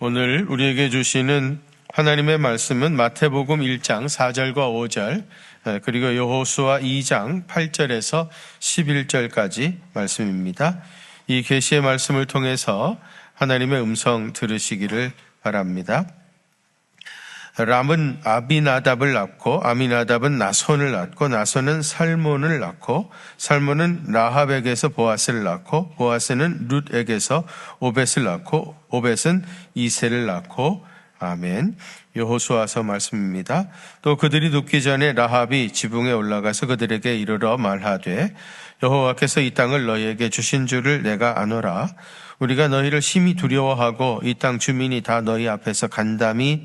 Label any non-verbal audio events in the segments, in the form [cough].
오늘 우리에게 주시는 하나님의 말씀은 마태복음 1장 4절과 5절 그리고 여호수아 2장 8절에서 11절까지 말씀입니다. 이 계시의 말씀을 통해서 하나님의 음성 들으시기를 바랍니다. 람은 아비나답을 낳고 아미나답은 나손을 낳고 나손은 살몬을 낳고 살몬은 라합에게서 보아스를 낳고 보아스는 룻에게서 오벳을 낳고 오벳은 이세를 낳고 아멘. 여호수아서 말씀입니다. 또 그들이 눕기 전에 라합이 지붕에 올라가서 그들에게 이르러 말하되 여호와께서 이 땅을 너희에게 주신 줄을 내가 아노라. 우리가 너희를 심히 두려워하고 이 땅 주민이 다 너희 앞에서 간담이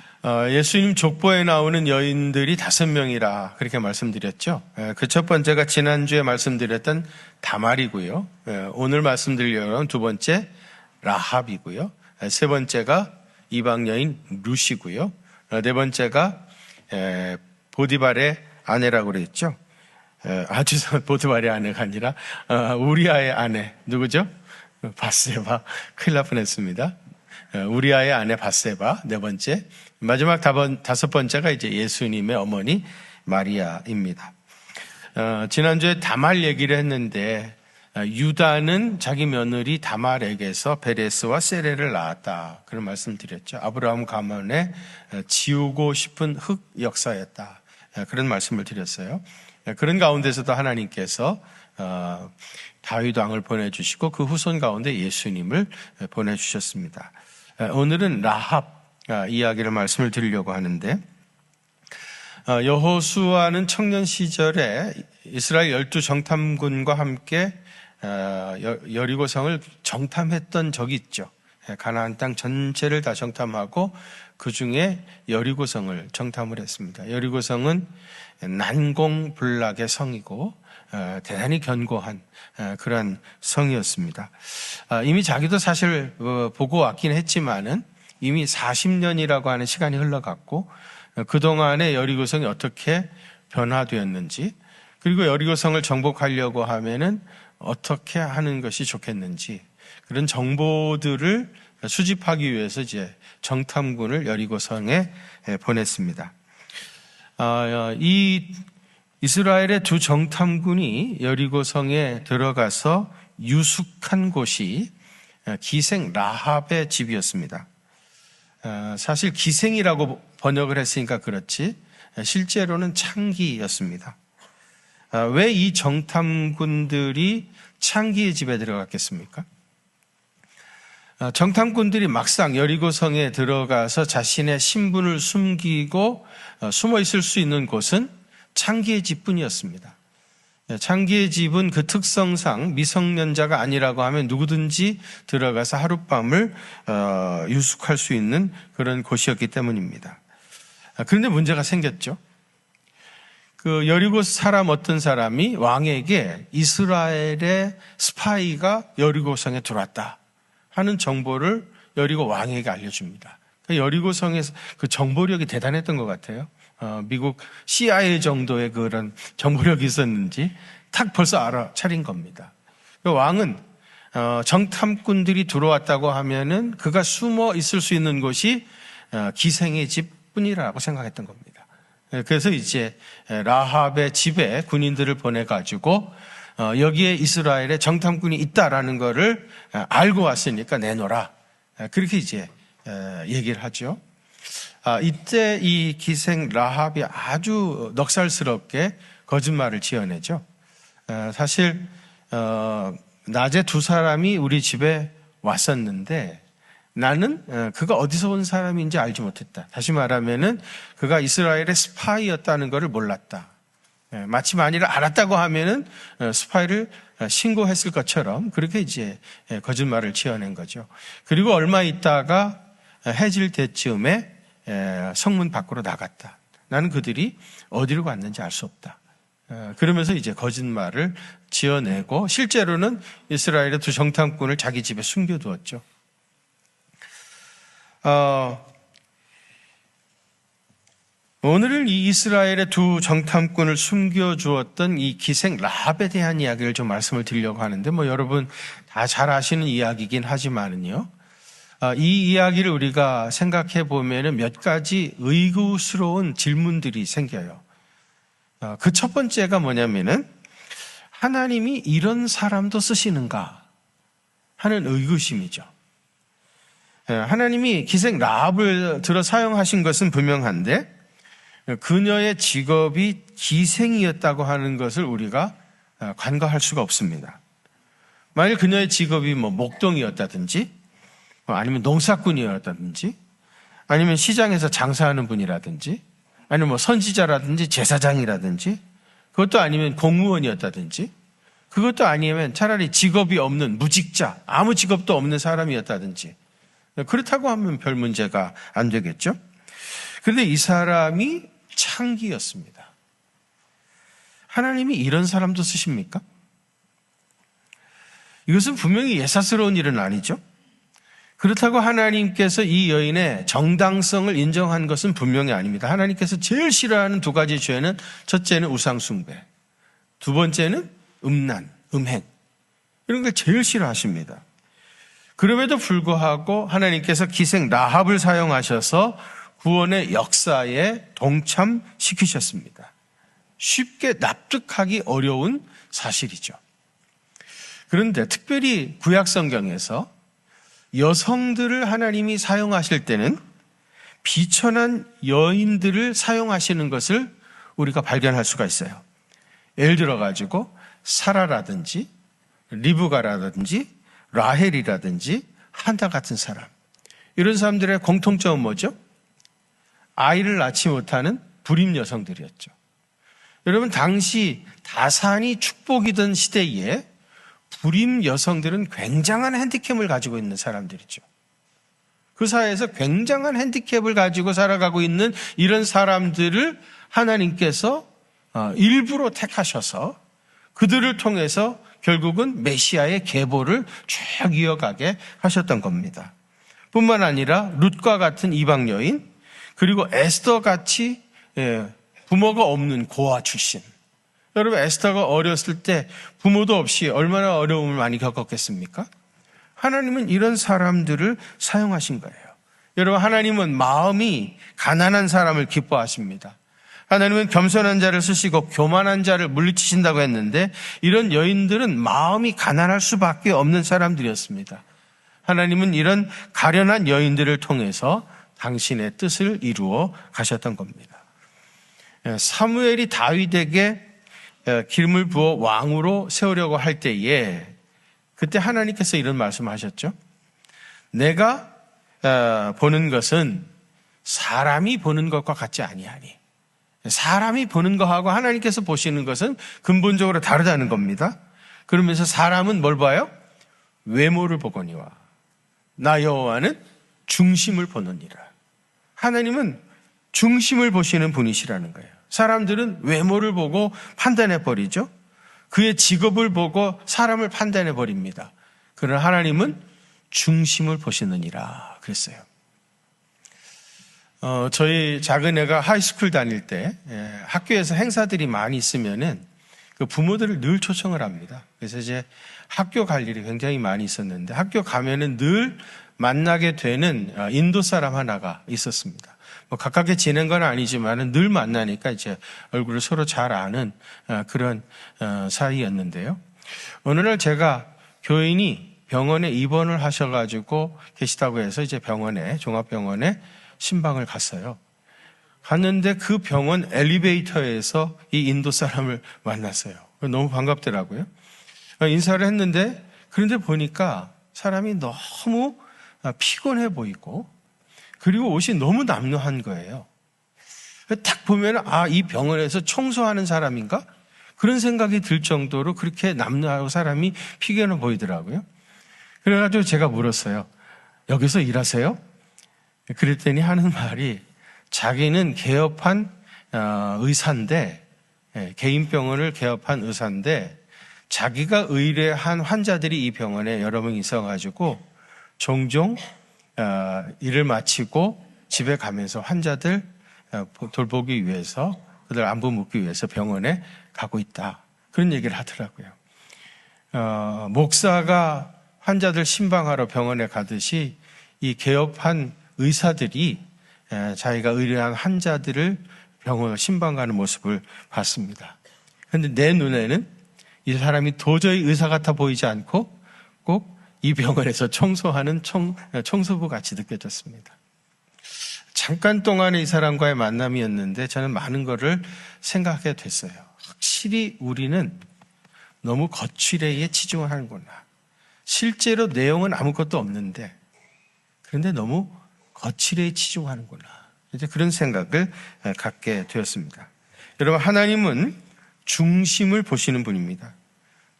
어, 예수님 족보에 나오는 여인들이 다섯 명이라 그렇게 말씀드렸죠. 그 첫 번째가 지난주에 말씀드렸던 다말이고요. 오늘 말씀드릴 여러분 두 번째 라합이고요. 세 번째가 이방 여인 루시고요. 어, 네 번째가 보디발의 아내라고 그랬죠. 아, [laughs] 죄송합니다. 보디발의 아내가 아니라 어, 우리아의 아내 누구죠? 바세바 큰일 날 뻔했습니다. 우리아의 아내 바세바 네 번째 마지막 다섯 번째가 이제 예수님의 어머니 마리아입니다. 어, 지난주에 다말 얘기를 했는데 어, 유다는 자기 며느리 다말에게서 베레스와 세레를 낳았다. 그런 말씀 드렸죠. 아브라함 가문에 어, 지우고 싶은 흑 역사였다. 어, 그런 말씀을 드렸어요. 그런 가운데서도 하나님께서 다윗 왕을 보내주시고 그 후손 가운데 예수님을 보내주셨습니다. 오늘은 라합 아, 이야기를 말씀을 드리려고 하는데 아, 여호수아는 청년 시절에 이스라엘 열두 정탐군과 함께 아, 여리고성을 정탐했던 적이 있죠. 예, 가나안 땅 전체를 다 정탐하고 그 중에 여리고성을 정탐을 했습니다. 여리고성은 난공불락의 성이고 대단히 견고한 그러한 성이었습니다. 이미 자기도 사실 어, 보고 왔긴 했지만은 이미 40년이라고 하는 시간이 흘러갔고 그동안의 여리고성이 어떻게 변화되었는지 그리고 여리고성을 정복하려고 하면은 어떻게 하는 것이 좋겠는지 그런 정보들을 수집하기 위해서 이제 정탐군을 여리고성에 보냈습니다. 아, 이 이스라엘의 두 정탐군이 여리고성에 들어가서 유숙한 곳이 기생 라합의 집이었습니다. 어, 사실 기생이라고 번역을 했으니까 그렇지 실제로는 창기였습니다. 어, 왜이 정탐군들이 창기의 집에 들어갔겠습니까? 어, 정탐꾼들이 막상 여리고성에 들어가서 자신의 신분을 숨기고 숨어 있을 수 있는 곳은 창기의 집뿐이었습니다. 네, 창기의 집은 그 특성상 미성년자가 아니라고 하면 누구든지 들어가서 하룻밤을 어, 유숙할 수 있는 그런 곳이었기 때문입니다. 아, 그런데 문제가 생겼죠. 그 여리고 사람 어떤 사람이 왕에게 이스라엘의 스파이가 여리고성에 들어왔다 하는 정보를 여리고 왕에게 알려줍니다. 그 여리고성에서 그 정보력이 대단했던 것 같아요. 어, 미국 CIA 정도의 그런 정보력이 있었는지 탁 벌써 알아차린 겁니다. 그 왕은 어, 정탐꾼들이 들어왔다고 하면은 그가 숨어 있을 수 있는 곳이 어, 기생의 집뿐이라고 생각했던 겁니다. 예, 그래서 이제 라합의 집에 군인들을 보내 가지고 여기에 이스라엘의 정탐꾼이 있다라는 것을 알고 왔으니까 내놓라. 그렇게 이제 얘기를 하죠. 아, 이때 이 기생 라합이 아주 넉살스럽게 거짓말을 지어내죠. 아, 사실 어, 낮에 두 사람이 우리 집에 왔었는데 나는 어, 그가 어디서 온 사람인지 알지 못했다. 다시 말하면은 그가 이스라엘의 스파이였다는 것을 몰랐다. 예, 마치 만일 알았다고 하면은 어, 스파이를 신고했을 것처럼 그렇게 이제 예, 거짓말을 지어낸 거죠. 그리고 얼마 있다가 해질 때쯤에 성문 밖으로 나갔다. 나는 그들이 어디로 갔는지 알 수 없다. 그러면서 이제 거짓말을 지어내고 실제로는 이스라엘의 두 정탐꾼을 자기 집에 숨겨두었죠. 어, 오늘은 이 이스라엘의 두 정탐꾼을 숨겨주었던 이 기생 라합에 대한 이야기를 좀 말씀을 드리려고 하는데 뭐 여러분 다 잘 아시는 이야기긴 하지만은요. 아, 이 이야기를 우리가 생각해 보면은 몇 가지 의구스러운 질문들이 생겨요. 아, 그첫 번째가 뭐냐면은 하나님이 이런 사람도 쓰시는가 하는 의구심이죠. 예, 하나님이 기생 라합을 들어 사용하신 것은 분명한데 그녀의 직업이 기생이었다고 하는 것을 우리가 어, 간과할 수가 없습니다. 만일 그녀의 직업이 뭐 목동이었다든지 뭐 아니면 농사꾼이었다든지 아니면 시장에서 장사하는 분이라든지 아니면 뭐 선지자라든지 제사장이라든지 그것도 아니면 공무원이었다든지 그것도 아니면 차라리 직업이 없는 무직자 아무 직업도 없는 사람이었다든지 그렇다고 하면 별 문제가 안 되겠죠. 그런데 이 사람이 창기였습니다. 하나님이 이런 사람도 쓰십니까? 이것은 분명히 예사스러운 일은 아니죠. 그렇다고 하나님께서 이 여인의 정당성을 인정한 것은 분명히 아닙니다. 하나님께서 제일 싫어하는 두 가지 죄는 첫째는 우상숭배, 두 번째는 음란, 음행. 이런 걸 제일 싫어하십니다. 그럼에도 불구하고 하나님께서 기생 라합을 사용하셔서 구원의 역사에 동참시키셨습니다. 쉽게 납득하기 어려운 사실이죠. 그런데 특별히 구약 성경에서 여성들을 하나님이 사용하실 때는 비천한 여인들을 사용하시는 것을 우리가 발견할 수가 있어요. 예를 들어 가지고 사라라든지 리브가라든지 라헬이라든지 한다 같은 사람. 이런 사람들의 공통점은 뭐죠? 아이를 낳지 못하는 불임 여성들이었죠. 여러분, 당시 다산이 축복이던 시대에 불임 여성들은 굉장한 핸디캡을 가지고 있는 사람들이죠. 그 사회에서 굉장한 핸디캡을 가지고 살아가고 있는 이런 사람들을 하나님께서 어, 일부러 택하셔서 그들을 통해서 결국은 메시아의 계보를 쭉 이어가게 하셨던 겁니다. 뿐만 아니라 룻과 같은 이방 여인, 그리고 에스더 같이 예, 부모가 없는 고아 출신. 여러분 에스더가 어렸을 때 부모도 없이 얼마나 어려움을 많이 겪었겠습니까? 하나님은 이런 사람들을 사용하신 거예요. 여러분 하나님은 마음이 가난한 사람을 기뻐하십니다. 하나님은 겸손한 자를 쓰시고 교만한 자를 물리치신다고 했는데 이런 여인들은 마음이 가난할 수밖에 없는 사람들이었습니다. 하나님은 이런 가련한 여인들을 통해서 당신의 뜻을 이루어 가셨던 겁니다. 예, 사무엘이 다윗에게 예, 기름을 부어 왕으로 세우려고 할 때에 그때 하나님께서 이런 말씀하셨죠. 내가 어, 보는 것은 사람이 보는 것과 같지 아니하니 사람이 보는 것하고 하나님께서 보시는 것은 근본적으로 다르다는 겁니다. 그러면서 사람은 뭘 봐요? 외모를 보거니와 나 여호와는 중심을 보느니라. 하나님은 중심을 보시는 분이시라는 거예요. 사람들은 외모를 보고 판단해 버리죠. 그의 직업을 보고 사람을 판단해 버립니다. 그러나 하나님은 중심을 보시느니라 그랬어요. 어, 저희 작은 애가 하이스쿨 다닐 때 예, 학교에서 행사들이 많이 있으면은 그 부모들을 늘 초청을 합니다. 그래서 이제 학교 갈 일이 굉장히 많이 있었는데 학교 가면은 늘 만나게 되는 어, 인도 사람 하나가 있었습니다. 뭐 가깝게 지낸 건 아니지만은 늘 만나니까 이제 얼굴을 서로 잘 아는 어, 그런 어, 사이였는데요. 어느 날 제가 교인이 병원에 입원을 하셔가지고 계시다고 해서 이제 병원에 종합병원에 신방을 갔어요. 갔는데 그 병원 엘리베이터에서 이 인도 사람을 만났어요. 너무 반갑더라고요. 인사를 했는데 그런데 보니까 사람이 너무 아, 피곤해 보이고 그리고 옷이 너무 남루한 거예요. 딱 보면 아, 이 병원에서 청소하는 사람인가? 그런 생각이 들 정도로 그렇게 남루하고 사람이 피곤해 보이더라고요. 그래가지고 제가 물었어요. 여기서 일하세요? 그랬더니 하는 말이 자기는 개업한 어, 의사인데 예, 개인 병원을 개업한 의사인데 자기가 의뢰한 환자들이 이 병원에 여러 명 있어가지고 종종 어, 일을 마치고 집에 가면서 환자들 어, 돌보기 위해서 그들 안부 묻기 위해서 병원에 가고 있다 그런 얘기를 하더라고요. 어, 목사가 환자들 신방하러 병원에 가듯이 이 개업한 의사들이 에, 자기가 의뢰한 환자들을 병원을 신방 가는 모습을 봤습니다. 그런데 내 눈에는 이 사람이 도저히 의사 같아 보이지 않고 꼭 이 병원에서 청소하는 청, 청소부 같이 느껴졌습니다. 잠깐 동안의 이 사람과의 만남이었는데 저는 많은 것을 생각하게 됐어요. 확실히 우리는 너무 거칠에에 치중을 하는구나. 실제로 내용은 아무것도 없는데 그런데 너무 거칠에 치중하는구나. 이제 그런 생각을 갖게 되었습니다. 여러분, 하나님은 중심을 보시는 분입니다.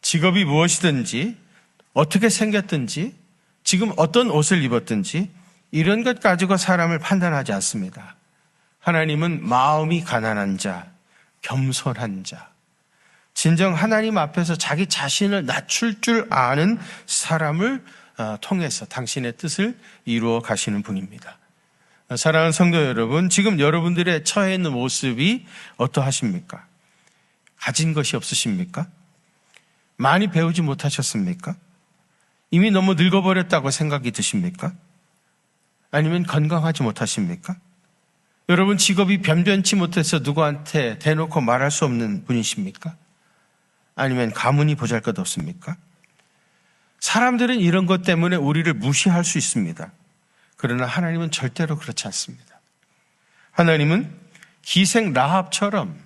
직업이 무엇이든지, 어떻게 생겼든지, 지금 어떤 옷을 입었든지, 이런 것 가지고 사람을 판단하지 않습니다. 하나님은 마음이 가난한 자, 겸손한 자, 진정 하나님 앞에서 자기 자신을 낮출 줄 아는 사람을 어, 통해서 당신의 뜻을 이루어 가시는 분입니다. 사랑하는 성도 여러분, 지금 여러분들의 처해 있는 모습이 어떠하십니까? 가진 것이 없으십니까? 많이 배우지 못하셨습니까? 이미 너무 늙어버렸다고 생각이 드십니까? 아니면 건강하지 못하십니까? 여러분 직업이 변변치 못해서 누구한테 대놓고 말할 수 없는 분이십니까? 아니면 가문이 보잘 것 없습니까? 사람들은 이런 것 때문에 우리를 무시할 수 있습니다. 그러나 하나님은 절대로 그렇지 않습니다. 하나님은 기생 라합처럼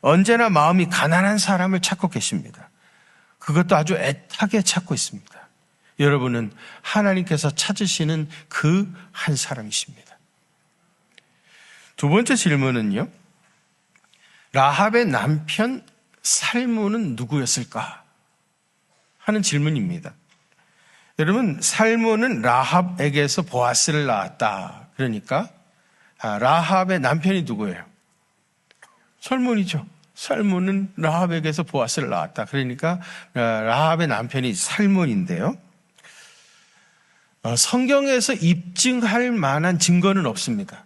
언제나 마음이 가난한 사람을 찾고 계십니다. 그것도 아주 애타게 찾고 있습니다. 여러분은 하나님께서 찾으시는 그 한 사람이십니다. 두 번째 질문은요. 라합의 남편 살모는 누구였을까? 하는 질문입니다. 여러분, 살모는 라합에게서 보아스를 낳았다. 그러니까 아, 라합의 남편이 누구예요? 설문이죠. 살몬은 라합에게서 보아스를 낳았다. 그러니까 아, 라합의 남편이 살몬인데요. 어, 성경에서 입증할 만한 증거는 없습니다.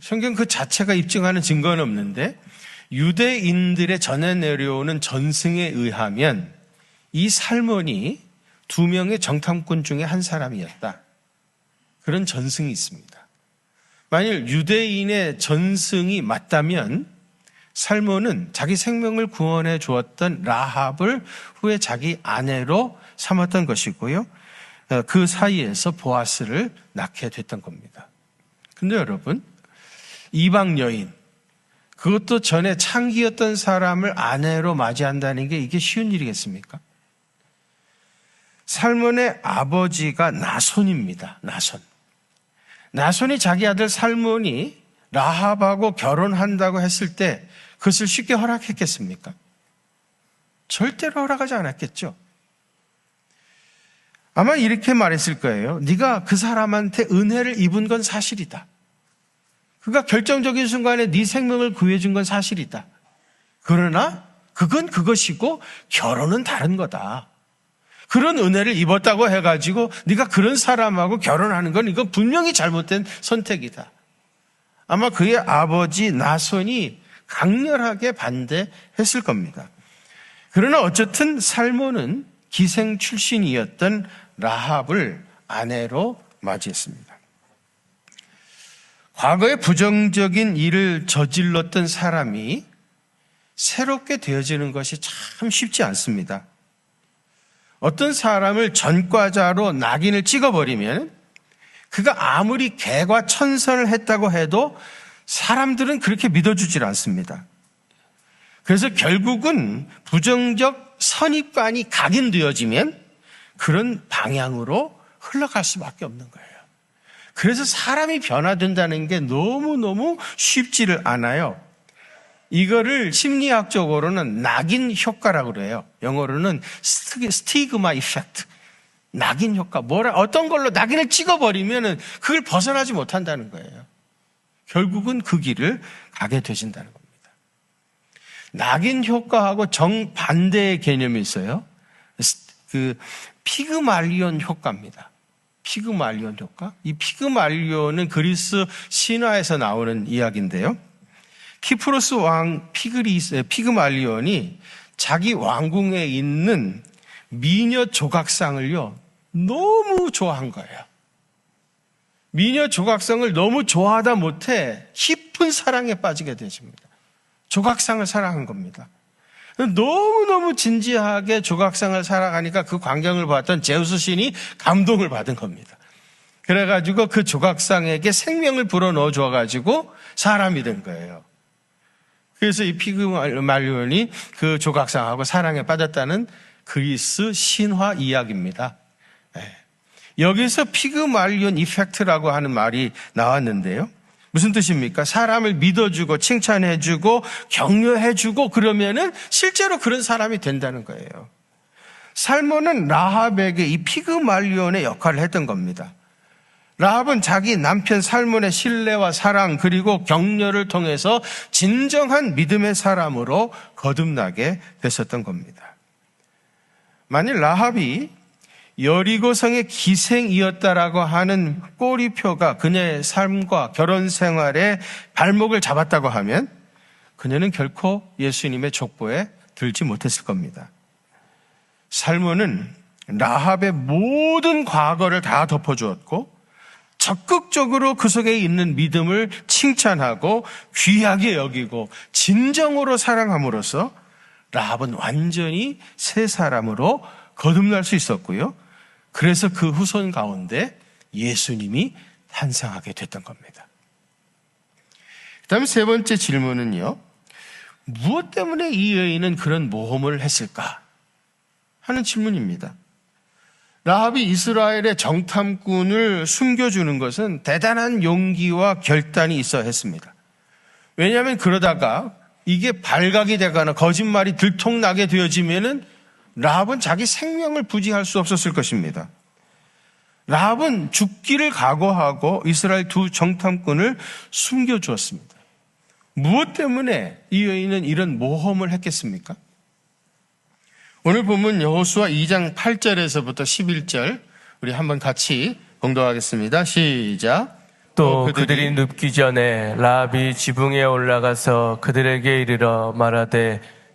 성경 그 자체가 입증하는 증거는 없는데 유대인들의 전해 내려오는 전승에 의하면 이 살몬이 두 명의 정탐꾼 중에 한 사람이었다. 그런 전승이 있습니다. 만일 유대인의 전승이 맞다면 살몬은 자기 생명을 구원해 주었던 라합을 후에 자기 아내로 삼았던 것이고요. 어, 그 사이에서 보아스를 낳게 됐던 겁니다. 근데 여러분, 이방 여인, 그것도 전에 창기였던 사람을 아내로 맞이한다는 게 이게 쉬운 일이겠습니까? 살몬의 아버지가 나손입니다. 나손. 나손이 자기 아들 살몬이 라합하고 결혼한다고 했을 때 그것을 쉽게 허락했겠습니까? 절대로 허락하지 않았겠죠. 아마 이렇게 말했을 거예요. 네가 그 사람한테 은혜를 입은 건 사실이다. 그가 결정적인 순간에 네 생명을 구해준 건 사실이다. 그러나 그건 그것이고 결혼은 다른 거다. 그런 은혜를 입었다고 해가지고 네가 그런 사람하고 결혼하는 건 이건 분명히 잘못된 선택이다. 아마 그의 아버지 나손이 강렬하게 반대했을 겁니다. 그러나 어쨌든 살모는 기생 출신이었던 라합을 아내로 맞이했습니다. 과거에 부정적인 일을 저질렀던 사람이 새롭게 되어지는 것이 참 쉽지 않습니다. 어떤 사람을 전과자로 낙인을 찍어버리면 그가 아무리 개과 천선을 했다고 해도 사람들은 그렇게 믿어주질 않습니다. 그래서 결국은 부정적 선입관이 각인되어지면 그런 방향으로 흘러갈 수밖에 없는 거예요. 그래서 사람이 변화된다는 게 너무너무 쉽지를 않아요. 이거를 심리학적으로는 낙인 효과라고 그래요. 영어로는 스티그마 이펙트. 낙인 효과, 뭐라, 어떤 걸로 낙인을 찍어버리면은 그걸 벗어나지 못한다는 거예요. 결국은 그 길을 가게 되신다는 겁니다. 낙인 효과하고 정반대의 개념이 있어요. 그 피그말리온 효과입니다. 피그말리온 효과? 이 피그말리온은 그리스 신화에서 나오는 이야기인데요. 키프로스 왕 피그리스, 피그말리온이 자기 왕궁에 있는 미녀 조각상을요, 너무 좋아한 거예요. 미녀 조각상을 너무 좋아하다 못해 깊은 사랑에 빠지게 되십니다. 조각상을 사랑한 겁니다. 너무너무 진지하게 조각상을 사랑하니까 그 광경을 봤던 제우스 신이 감동을 받은 겁니다. 그래가지고 그 조각상에게 생명을 불어넣어 줘가지고 사람이 된 거예요. 그래서 이 피그말리온이 그 조각상하고 사랑에 빠졌다는 그리스 신화 이야기입니다. 네. 여기서 피그말리온 이펙트라고 하는 말이 나왔는데요. 무슨 뜻입니까? 사람을 믿어주고 칭찬해주고 격려해주고 그러면은 실제로 그런 사람이 된다는 거예요. 살몬은 라합에게 이 피그말리온의 역할을 했던 겁니다. 라합은 자기 남편 살몬의 신뢰와 사랑 그리고 격려를 통해서 진정한 믿음의 사람으로 거듭나게 됐었던 겁니다. 만일 라합이 여리고성의 기생이었다라고 하는 꼬리표가 그녀의 삶과 결혼 생활에 발목을 잡았다고 하면 그녀는 결코 예수님의 족보에 들지 못했을 겁니다. 살몬은 라합의 모든 과거를 다 덮어주었고 적극적으로 그 속에 있는 믿음을 칭찬하고 귀하게 여기고 진정으로 사랑함으로써 라합은 완전히 새 사람으로 거듭날 수 있었고요. 그래서 그 후손 가운데 예수님이 탄생하게 됐던 겁니다. 그 다음에 세 번째 질문은요. 무엇 때문에 이 여인은 그런 모험을 했을까? 하는 질문입니다. 라합이 이스라엘의 정탐꾼을 숨겨주는 것은 대단한 용기와 결단이 있어야 했습니다. 왜냐하면 그러다가 이게 발각이 되거나 거짓말이 들통나게 되어지면은 라합은 자기 생명을 부지할 수 없었을 것입니다. 라합은 죽기를 각오하고 이스라엘 두 정탐꾼을 숨겨 주었습니다. 무엇 때문에 이 여인은 이런 모험을 했겠습니까? 오늘 보면 여호수아 2장 8절에서부터 11절 우리 한번 같이 공동하겠습니다. 시작. 또 그들이 눕기 전에 라합이 지붕에 올라가서 그들에게 이르러 말하되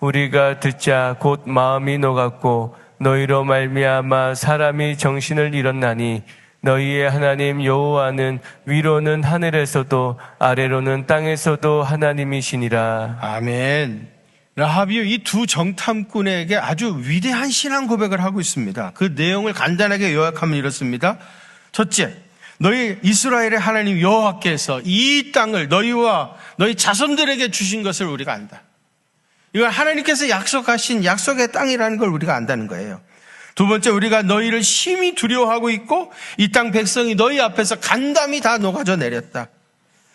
우리가 듣자 곧 마음이 녹았고 너희로 말미암아 사람이 정신을 잃었나니 너희의 하나님 여호와는 위로는 하늘에서도 아래로는 땅에서도 하나님이시니라. 아멘. 라합이 이두 정탐꾼에게 아주 위대한 신앙 고백을 하고 있습니다. 그 내용을 간단하게 요약하면 이렇습니다. 첫째, 너희 이스라엘의 하나님 여호와께서 이 땅을 너희와 너희 자손들에게 주신 것을 우리가 안다. 이건 하나님께서 약속하신 약속의 땅이라는 걸 우리가 안다는 거예요. 두 번째, 우리가 너희를 심히 두려워하고 있고 이 땅 백성이 너희 앞에서 간담이 다 녹아져 내렸다.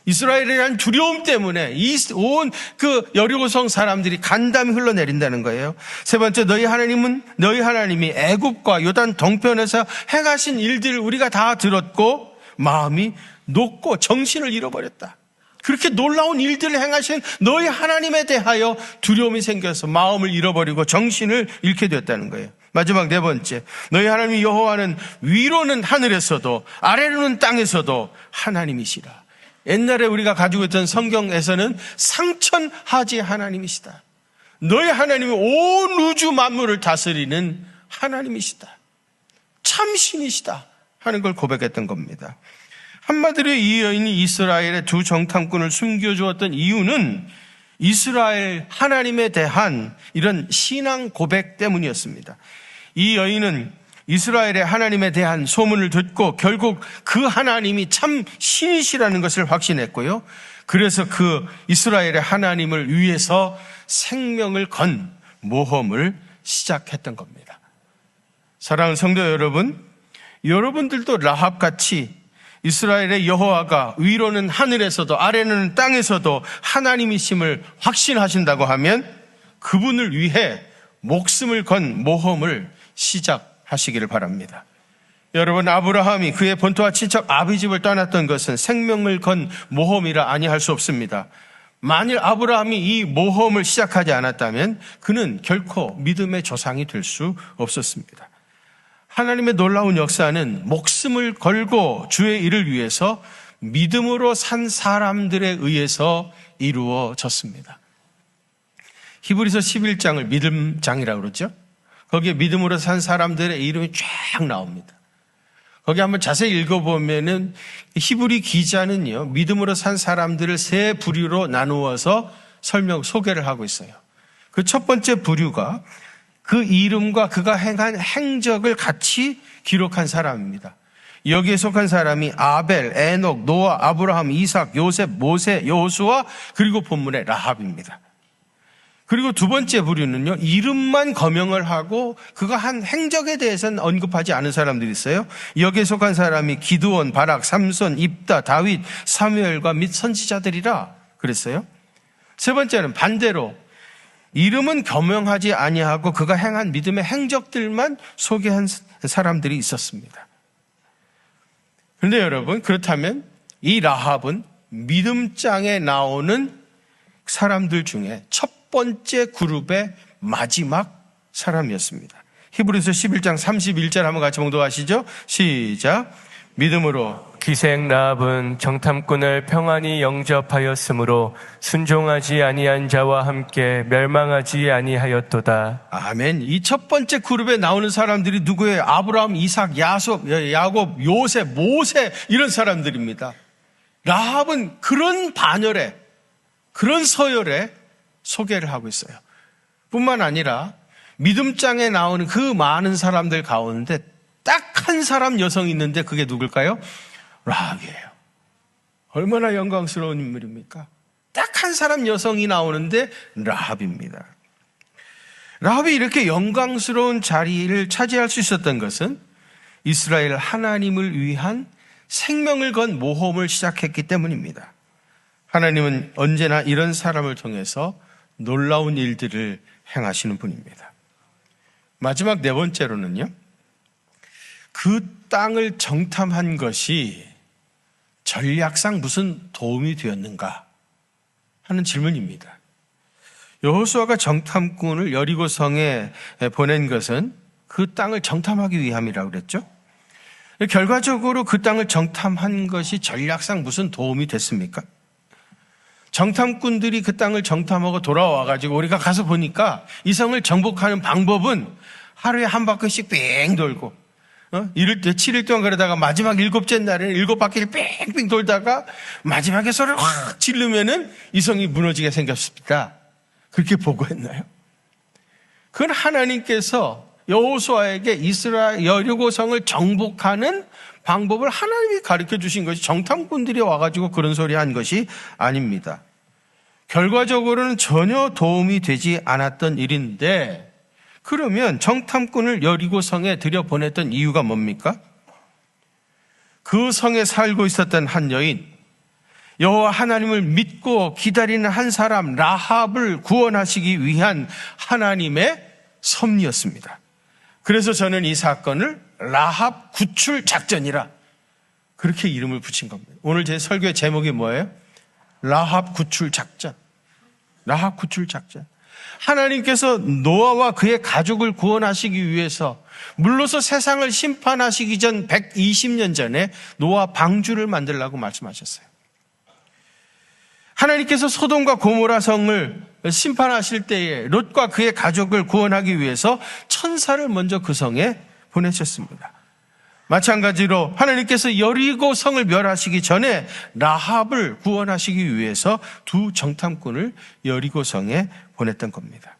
이스라엘이라는 두려움 때문에 이온그 여리고성 사람들이 간담이 흘러내린다는 거예요. 세 번째 너희 하나님은 너희 하나님이 애굽과 요단 동편에서 행하신 일들을 우리가 다 들었고 마음이 녹고 정신을 잃어버렸다. 그렇게 놀라운 일들을 행하신 너희 하나님에 대하여 두려움이 생겨서 마음을 잃어버리고 정신을 잃게 되었다는 거예요. 마지막 네 번째, 너희 하나님 여호와는 위로는 하늘에서도 아래로는 땅에서도 하나님이시라. 옛날에 우리가 가지고 있던 성경에서는 상천하지 하나님이시다. 너희 하나님이 온 우주 만물을 다스리는 하나님이시다. 참신이시다. 하는 걸 고백했던 겁니다. 한마디로 이 여인이 이스라엘의 두 정탐꾼을 숨겨주었던 이유는 이스라엘 하나님에 대한 이런 신앙 고백 때문이었습니다. 이 여인은 이스라엘의 하나님에 대한 소문을 듣고 결국 그 하나님이 참 신이시라는 것을 확신했고요. 그래서 그 이스라엘의 하나님을 위해서 생명을 건 모험을 시작했던 겁니다. 사랑하는 성도 여러분, 여러분들도 라합 같이 이스라엘의 여호와가 위로는 하늘에서도 아래는 땅에서도 하나님이심을 확신하신다고 하면 그분을 위해 목숨을 건 모험을 시작하시기를 바랍니다. 여러분 아브라함이 그의 본토와 친척 아비집을 떠났던 것은 생명을 건 모험이라 아니할 수 없습니다. 만일 아브라함이 이 모험을 시작하지 않았다면 그는 결코 믿음의 조상이 될 수 없었습니다. 하나님의 놀라운 역사는 목숨을 걸고 주의 일을 위해서 믿음으로 산 사람들에 의해서 이루어졌습니다. 히브리서 11장을 믿음장이라고 그러죠. 거기에 믿음으로 산 사람들의 이름이 쫙 나옵니다. 거기 한번 자세히 읽어보면은 히브리 기자는요, 믿음으로 산 사람들을 세 부류로 나누어서 설명, 소개를 하고 있어요. 그 첫 번째 부류가 그 이름과 그가 행한 행적을 같이 기록한 사람입니다. 여기에 속한 사람이 아벨, 에녹, 노아, 아브라함, 이삭, 요셉, 모세, 여호수아 그리고 본문의 라합입니다. 그리고 두 번째 부류는요, 이름만 거명을 하고 그가 한 행적에 대해서는 언급하지 않은 사람들이 있어요. 여기에 속한 사람이 기드온, 바락, 삼손, 입다, 다윗, 사무엘과 및 선지자들이라 그랬어요. 세 번째는 반대로 이름은 겸명하지 아니하고 그가 행한 믿음의 행적들만 소개한 사람들이 있었습니다. 그런데 여러분 그렇다면 이 라합은 믿음장에 나오는 사람들 중에 첫 번째 그룹의 마지막 사람이었습니다. 히브리서 11장 31절 한번 같이 봉독하시죠. 시작. 믿음으로 기생 라합은 정탐꾼을 평안히 영접하였으므로 순종하지 아니한 자와 함께 멸망하지 아니하였도다. 아멘. 이 첫 번째 그룹에 나오는 사람들이 누구예요? 아브라함, 이삭, 야곱, 야곱, 요셉, 모세 이런 사람들입니다. 라합은 그런 반열에 그런 서열에 소개를 하고 있어요. 뿐만 아니라 믿음장에 나오는 그 많은 사람들 가운데 딱 한 사람 여성이 있는데 그게 누굴까요? 라합이에요. 얼마나 영광스러운 인물입니까? 딱 한 사람 여성이 나오는데 라합입니다. 라합이 이렇게 영광스러운 자리를 차지할 수 있었던 것은 이스라엘 하나님을 위한 생명을 건 모험을 시작했기 때문입니다. 하나님은 언제나 이런 사람을 통해서 놀라운 일들을 행하시는 분입니다. 마지막 네 번째로는요, 그 땅을 정탐한 것이 전략상 무슨 도움이 되었는가 하는 질문입니다. 여호수아가 정탐꾼을 여리고 성에 보낸 것은 그 땅을 정탐하기 위함이라고 그랬죠. 결과적으로 그 땅을 정탐한 것이 전략상 무슨 도움이 됐습니까? 정탐꾼들이 그 땅을 정탐하고 돌아와 가지고 우리가 가서 보니까 이 성을 정복하는 방법은 하루에 한 바퀴씩 뺑 돌고 어? 이럴 때 7일 동안 그러다가 마지막 일곱째 날에는 일곱 바퀴를 뺑뺑 돌다가 마지막에 소리를 확 지르면은 이 성이 무너지게 생겼습니다. 그렇게 보고했나요? 그건 하나님께서 여호수아에게 이스라엘 여리고성을 정복하는 방법을 하나님이 가르쳐 주신 것이 정탐꾼들이 와가지고 그런 소리 한 것이 아닙니다. 결과적으로는 전혀 도움이 되지 않았던 일인데 그러면 정탐꾼을 여리고 성에 들여보냈던 이유가 뭡니까? 그 성에 살고 있었던 한 여인, 여호와 하나님을 믿고 기다리는 한 사람 라합을 구원하시기 위한 하나님의 섭리였습니다. 그래서 저는 이 사건을 라합 구출 작전이라 그렇게 이름을 붙인 겁니다. 오늘 제 설교의 제목이 뭐예요? 라합 구출 작전. 라합 구출 작전. 하나님께서 노아와 그의 가족을 구원하시기 위해서 물로서 세상을 심판하시기 전 120년 전에 노아 방주를 만들라고 말씀하셨어요. 하나님께서 소돔과 고모라 성을 심판하실 때에 롯과 그의 가족을 구원하기 위해서 천사를 먼저 그 성에 보내셨습니다. 마찬가지로 하나님께서 여리고 성을 멸하시기 전에 라합을 구원하시기 위해서 두 정탐꾼을 여리고 성에 보냈던 겁니다.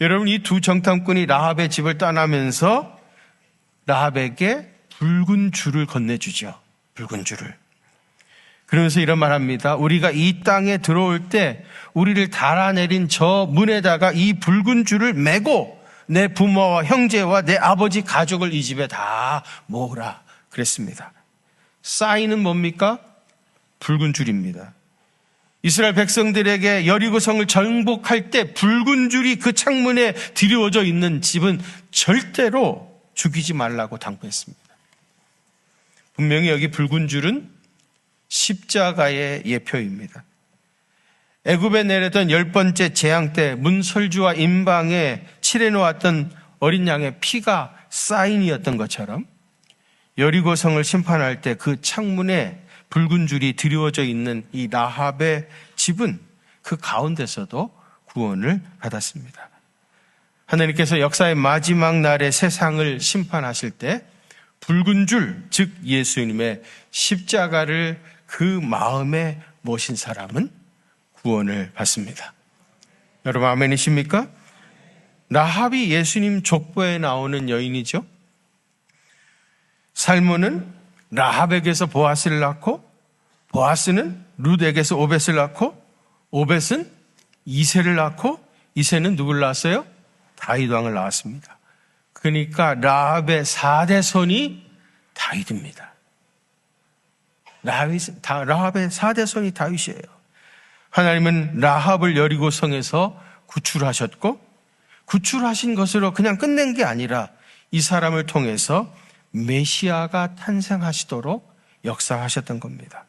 여러분 이 두 정탐꾼이 라합의 집을 떠나면서 라합에게 붉은 줄을 건네주죠. 붉은 줄을. 그러면서 이런 말 합니다. 우리가 이 땅에 들어올 때 우리를 달아내린 저 문에다가 이 붉은 줄을 메고 내 부모와 형제와 내 아버지 가족을 이 집에 다 모으라. 그랬습니다. 사인은 뭡니까? 붉은 줄입니다. 이스라엘 백성들에게 여리고성을 정복할 때 붉은 줄이 그 창문에 드리워져 있는 집은 절대로 죽이지 말라고 당부했습니다. 분명히 여기 붉은 줄은 십자가의 예표입니다. 애굽에 내렸던 열 번째 재앙 때 문설주와 임방에 칠해놓았던 어린 양의 피가 사인이었던 것처럼 여리고성을 심판할 때 그 창문에 붉은 줄이 드리워져 있는 이 라합의 집은 그 가운데서도 구원을 받았습니다. 하나님께서 역사의 마지막 날에 세상을 심판하실 때 붉은 줄, 즉 예수님의 십자가를 그 마음에 모신 사람은 구원을 받습니다. 여러분 아멘이십니까? 라합이 예수님 족보에 나오는 여인이죠. 살모는 라합에게서 보아스를 낳고 보아스는 룻에게서 오벳을 낳고 오벳은 이세를 낳고 이세는 누굴 낳았어요? 다윗 왕을 낳았습니다. 그러니까 라합의 4대 손이 다윗입니다. 라합의 4대 손이 다윗이에요. 하나님은 라합을 여리고 성에서 구출하셨고 구출하신 것으로 그냥 끝낸 게 아니라 이 사람을 통해서 메시아가 탄생하시도록 역사하셨던 겁니다.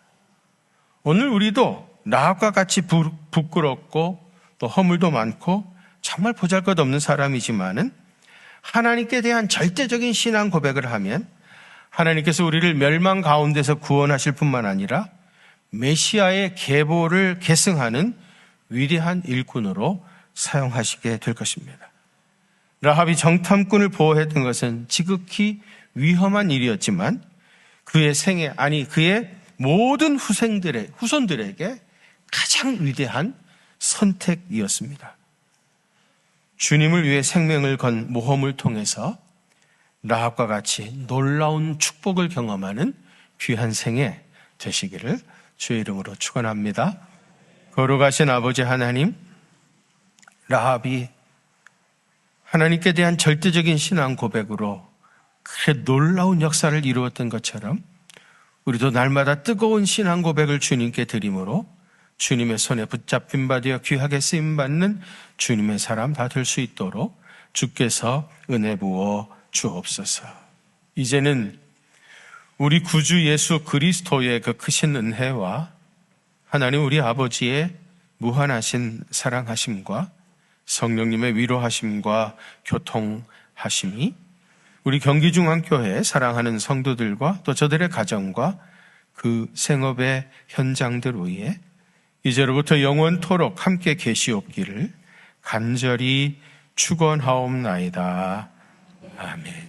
오늘 우리도 라합과 같이 부, 부끄럽고 또 허물도 많고 정말 보잘것없는 사람이지만은 하나님께 대한 절대적인 신앙 고백을 하면 하나님께서 우리를 멸망 가운데서 구원하실 뿐만 아니라 메시아의 계보를 계승하는 위대한 일꾼으로 사용하시게 될 것입니다. 라합이 정탐꾼을 보호했던 것은 지극히 위험한 일이었지만 그의 생애 아니 그의 모든 후생들의 후손들에게 가장 위대한 선택이었습니다. 주님을 위해 생명을 건 모험을 통해서 라합과 같이 놀라운 축복을 경험하는 귀한 생애 되시기를 주의 이름으로 축원합니다. 거룩하신 아버지 하나님, 라합이 하나님께 대한 절대적인 신앙 고백으로 그렇게 놀라운 역사를 이루었던 것처럼 우리도 날마다 뜨거운 신앙 고백을 주님께 드림으로 주님의 손에 붙잡힌 바 되어 귀하게 쓰임 받는 주님의 사람 다 될 수 있도록 주께서 은혜 부어 주옵소서. 이제는 우리 구주 예수 그리스도의 그 크신 은혜와 하나님 우리 아버지의 무한하신 사랑하심과 성령님의 위로하심과 교통하심이 우리 경기중앙교회 사랑하는 성도들과 또 저들의 가정과 그 생업의 현장들 위에 이제로부터 영원토록 함께 계시옵기를 간절히 축원하옵나이다. 아멘.